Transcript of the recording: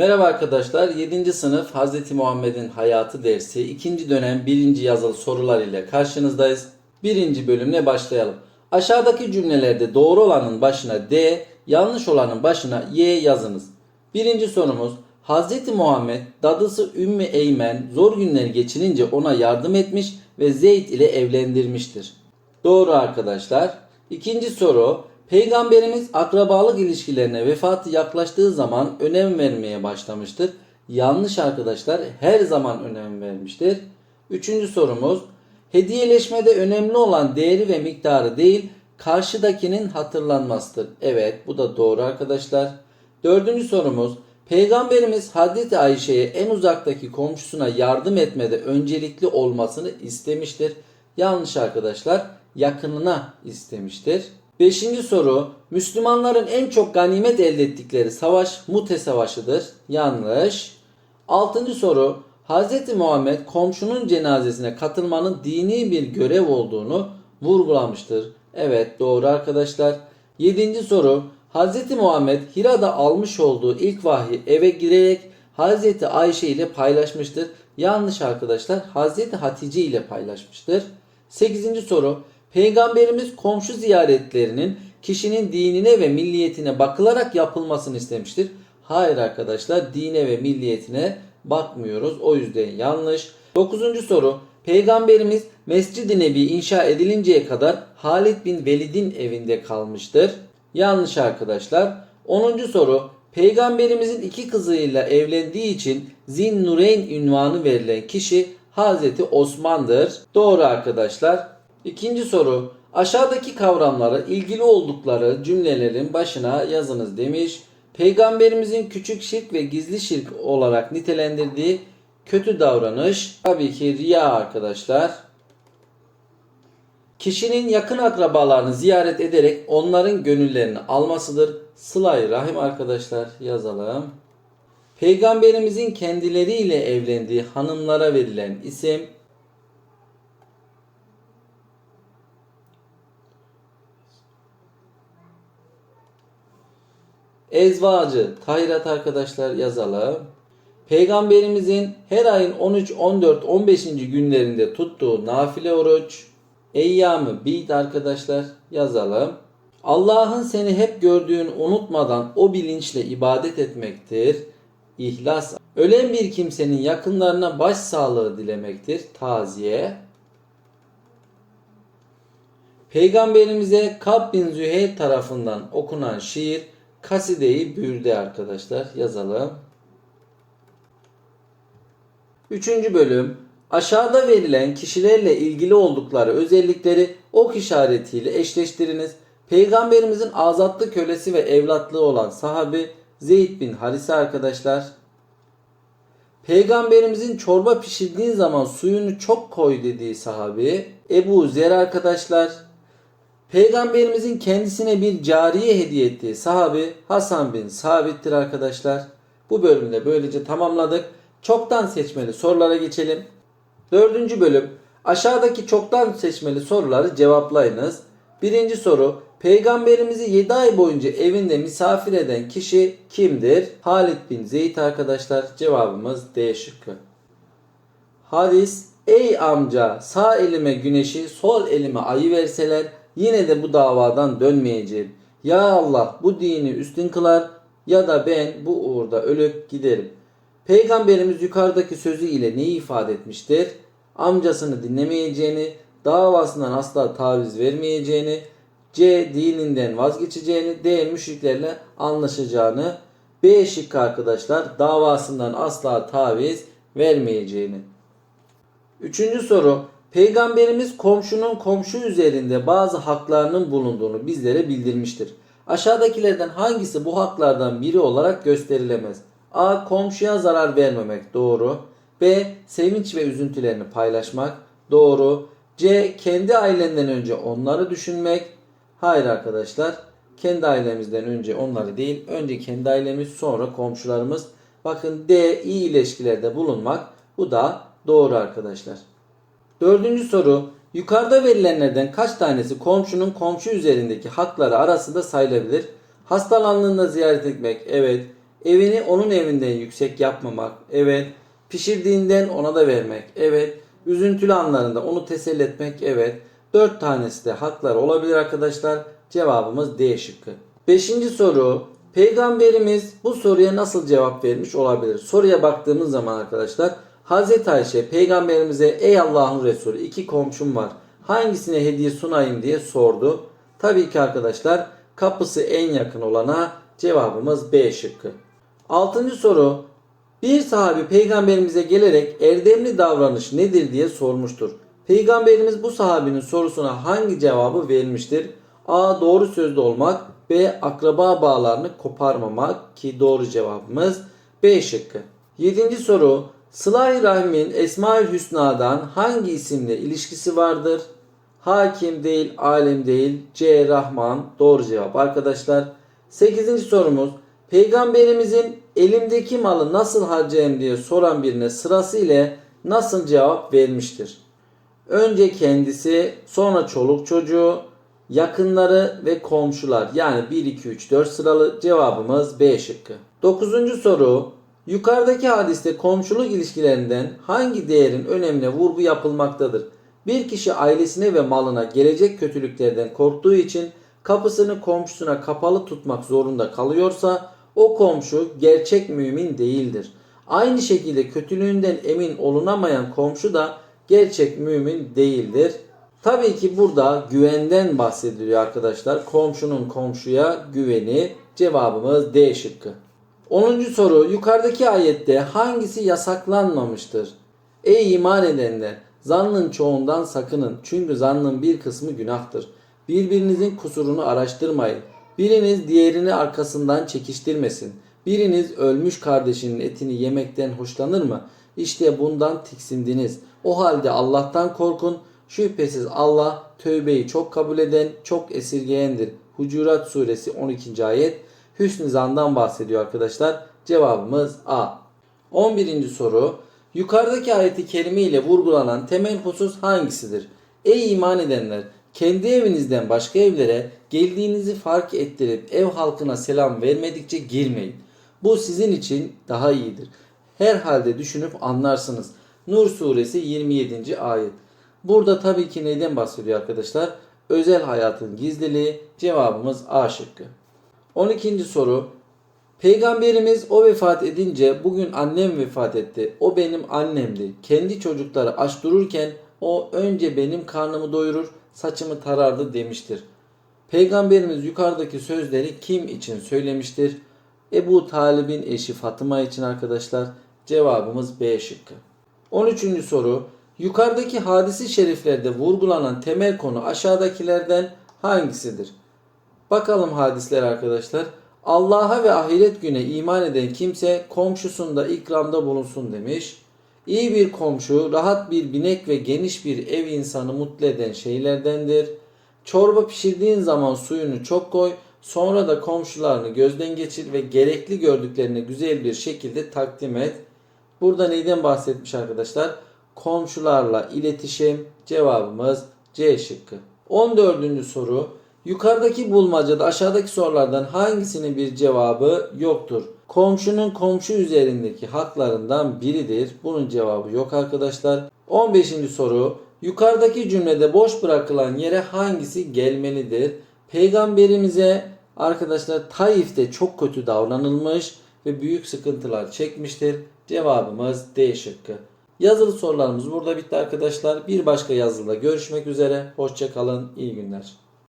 Merhaba arkadaşlar. 7. sınıf Hz. Muhammed'in hayatı dersi 2. dönem 1. yazılı sorular ile karşınızdayız. 1. bölümle başlayalım. Aşağıdaki cümlelerde doğru olanın başına D, yanlış olanın başına Y yazınız. Birinci sorumuz Hz. Muhammed dadısı Ümmü Eymen zor günleri geçirince ona yardım etmiş ve Zeyd ile evlendirmiştir. Doğru arkadaşlar. İkinci soru Peygamberimiz akrabalık ilişkilerine vefatı yaklaştığı zaman önem vermeye başlamıştır. Yanlış arkadaşlar her zaman önem vermiştir. Üçüncü sorumuz hediyeleşmede önemli olan değeri ve miktarı değil karşıdakinin hatırlanmasıdır. Evet bu da doğru arkadaşlar. Dördüncü sorumuz Peygamberimiz Hazreti Ayşe'ye en uzaktaki komşusuna yardım etmede öncelikli olmasını istemiştir. Yanlış arkadaşlar yakınına istemiştir. Beşinci soru Müslümanların en çok ganimet elde ettikleri savaş Mute Savaşı'dır. Yanlış. Altıncı soru Hz. Muhammed komşunun cenazesine katılmanın dini bir görev olduğunu vurgulamıştır. Evet doğru arkadaşlar. Yedinci soru Hz. Muhammed Hira'da almış olduğu ilk vahyi eve girerek Hz. Ayşe ile paylaşmıştır. Yanlış arkadaşlar. Hz. Hatice ile paylaşmıştır. Sekizinci soru Peygamberimiz komşu ziyaretlerinin kişinin dinine ve milliyetine bakılarak yapılmasını istemiştir. Hayır arkadaşlar dine ve milliyetine bakmıyoruz. O yüzden yanlış. Dokuzuncu soru. Peygamberimiz Mescid-i Nebi inşa edilinceye kadar Halid bin Velid'in evinde kalmıştır. Yanlış arkadaşlar. Onuncu soru. Peygamberimizin iki kızıyla evlendiği için Zin Nureyn ünvanı verilen kişi Hazreti Osman'dır. Doğru arkadaşlar. İkinci soru. Aşağıdaki kavramları ilgili oldukları cümlelerin başına yazınız demiş. Peygamberimizin küçük şirk ve gizli şirk olarak nitelendirdiği kötü davranış tabii ki riya arkadaşlar. Kişinin yakın akrabalarını ziyaret ederek onların gönüllerini almasıdır. Sıla-i Rahim arkadaşlar yazalım. Peygamberimizin kendileriyle evlendiği hanımlara verilen isim Ezvacı Tahirat arkadaşlar yazalım. Peygamberimizin her ayın 13, 14, 15. günlerinde tuttuğu nafile oruç Eyyamı Bid arkadaşlar yazalım. Allah'ın seni hep gördüğünü unutmadan o bilinçle ibadet etmektir. İhlas. Ölen bir kimsenin yakınlarına başsağlığı dilemektir. Taziye. Peygamberimize Kab bin Züheyr tarafından okunan şiir Kaside-i Bürde arkadaşlar yazalım. Üçüncü bölüm aşağıda verilen kişilerle ilgili oldukları özellikleri ok işaretiyle eşleştiriniz. Peygamberimizin azatlı kölesi ve evlatlığı olan sahabi Zeyd bin Harise arkadaşlar. Peygamberimizin çorba pişirdiğin zaman suyunu çok koy dediği sahabi Ebu Zer arkadaşlar. Peygamberimizin kendisine bir cariye hediye ettiği sahabi Hasan bin Sabit'tir arkadaşlar. Bu bölümde böylece tamamladık. Çoktan seçmeli sorulara geçelim. Dördüncü bölüm. Aşağıdaki çoktan seçmeli soruları cevaplayınız. Birinci soru. Peygamberimizi 7 ay boyunca evinde misafir eden kişi kimdir? Halid bin Zeyd arkadaşlar. Cevabımız D şıkkı. Hadis Ey amca sağ elime güneşi sol elime ayı verseler yine de bu davadan dönmeyeceğim. Ya Allah bu dini üstün kılar ya da ben bu uğurda ölüp giderim. Peygamberimiz yukarıdaki sözü ile neyi ifade etmiştir? Amcasını dinlemeyeceğini, davasından asla taviz vermeyeceğini, C. Dininden vazgeçeceğini, D. Müşriklerle anlaşacağını, B. Şıkkı arkadaşlar davasından asla taviz vermeyeceğini. Üçüncü soru. Peygamberimiz komşunun komşu üzerinde bazı haklarının bulunduğunu bizlere bildirmiştir. Aşağıdakilerden hangisi bu haklardan biri olarak gösterilemez? A. Komşuya zarar vermemek. Doğru. B. Sevinç ve üzüntülerini paylaşmak. Doğru. C. Kendi ailenden önce onları düşünmek. Hayır arkadaşlar. Kendi ailemizden önce onları değil. Önce kendi ailemiz sonra komşularımız. Bakın D. iyi ilişkilerde bulunmak. Bu da doğru arkadaşlar. Dördüncü soru. Yukarıda verilenlerden kaç tanesi komşunun komşu üzerindeki hakları arasında sayılabilir? Hastalandığında ziyaret etmek. Evet. Evini onun evinden yüksek yapmamak. Evet. Pişirdiğinden ona da vermek. Evet. Üzüntülü anlarında onu teselli etmek. Evet. Dört tanesi de haklar olabilir arkadaşlar. Cevabımız D şıkkı. Beşinci soru. Peygamberimiz bu soruya nasıl cevap vermiş olabilir? Soruya baktığımız zaman arkadaşlar Hazreti Ayşe peygamberimize ey Allah'ın Resulü iki komşum var. Hangisine hediye sunayım diye sordu. Tabii ki arkadaşlar kapısı en yakın olana cevabımız B şıkkı. Altıncı soru. Bir sahabi peygamberimize gelerek erdemli davranış nedir diye sormuştur. Peygamberimiz bu sahabinin sorusuna hangi cevabı vermiştir? A. Doğru sözlü olmak. B. Akraba bağlarını koparmamak ki doğru cevabımız B şıkkı. Yedinci soru. Sıla-i Rahim'in Esma-ül Hüsna'dan hangi isimle ilişkisi vardır? Hakim değil, alim değil, C. Rahman. Doğru cevap arkadaşlar. Sekizinci sorumuz. Peygamberimizin elimdeki malı nasıl harcayayım diye soran birine sırasıyla nasıl cevap vermiştir? Önce kendisi, sonra çoluk çocuğu, yakınları ve komşular. Yani 1, 2, 3, 4 sıralı cevabımız B şıkkı. Dokuzuncu soru. Yukarıdaki hadiste komşuluk ilişkilerinden hangi değerin önemine vurgu yapılmaktadır? Bir kişi ailesine ve malına gelecek kötülüklerden korktuğu için kapısını komşusuna kapalı tutmak zorunda kalıyorsa o komşu gerçek mümin değildir. Aynı şekilde kötülüğünden emin olunamayan komşu da gerçek mümin değildir. Tabii ki burada güvenden bahsediliyor arkadaşlar. Komşunun komşuya güveni cevabımız D şıkkı. 10. soru yukarıdaki ayette hangisi yasaklanmamıştır? Ey iman edenler zannın çoğundan sakının çünkü zannın bir kısmı günahtır. Birbirinizin kusurunu araştırmayın. Biriniz diğerini arkasından çekiştirmesin. Biriniz ölmüş kardeşinin etini yemekten hoşlanır mı? İşte bundan tiksindiniz. O halde Allah'tan korkun. Şüphesiz Allah tövbeyi çok kabul eden, çok esirgeyendir. Hucurat suresi 12. ayet hüsnü zandan bahsediyor arkadaşlar. Cevabımız A. 11. soru. Yukarıdaki ayeti kerime ile vurgulanan temel husus hangisidir? Ey iman edenler! Kendi evinizden başka evlere geldiğinizi fark ettirip ev halkına selam vermedikçe girmeyin. Bu sizin için daha iyidir. Herhalde düşünüp anlarsınız. Nur suresi 27. ayet. Burada tabii ki neyden bahsediyor arkadaşlar? Özel hayatın gizliliği cevabımız A şıkkı. 12. soru. Peygamberimiz o vefat edince bugün annem vefat etti. O benim annemdi. Kendi çocukları aç dururken o önce benim karnımı doyurur, saçımı tarardı demiştir. Peygamberimiz yukarıdaki sözleri kim için söylemiştir? Ebu Talib'in eşi Fatıma için arkadaşlar. Cevabımız B şıkkı. 13. soru. Yukarıdaki hadisi şeriflerde vurgulanan temel konu aşağıdakilerden hangisidir? Bakalım hadisler arkadaşlar. Allah'a ve ahiret güne iman eden kimse komşusunda ikramda bulunsun demiş. İyi bir komşu, rahat bir binek ve geniş bir ev insanı mutlu eden şeylerdendir. Çorba pişirdiğin zaman suyunu çok koy, sonra da komşularını gözden geçir ve gerekli gördüklerini güzel bir şekilde takdim et. Burada neyden bahsetmiş arkadaşlar? Komşularla iletişim cevabımız C şıkkı. 14. soru. Yukarıdaki bulmacada aşağıdaki sorulardan hangisinin bir cevabı yoktur? Komşunun komşu üzerindeki haklarından biridir. Bunun cevabı yok arkadaşlar. 15. soru. Yukarıdaki cümlede boş bırakılan yere hangisi gelmelidir? Peygamberimize arkadaşlar Taif'te çok kötü davranılmış ve büyük sıkıntılar çekmiştir. Cevabımız D şıkkı. Yazılı sorularımız burada bitti arkadaşlar. Bir başka yazılıda görüşmek üzere. Hoşçakalın. İyi günler.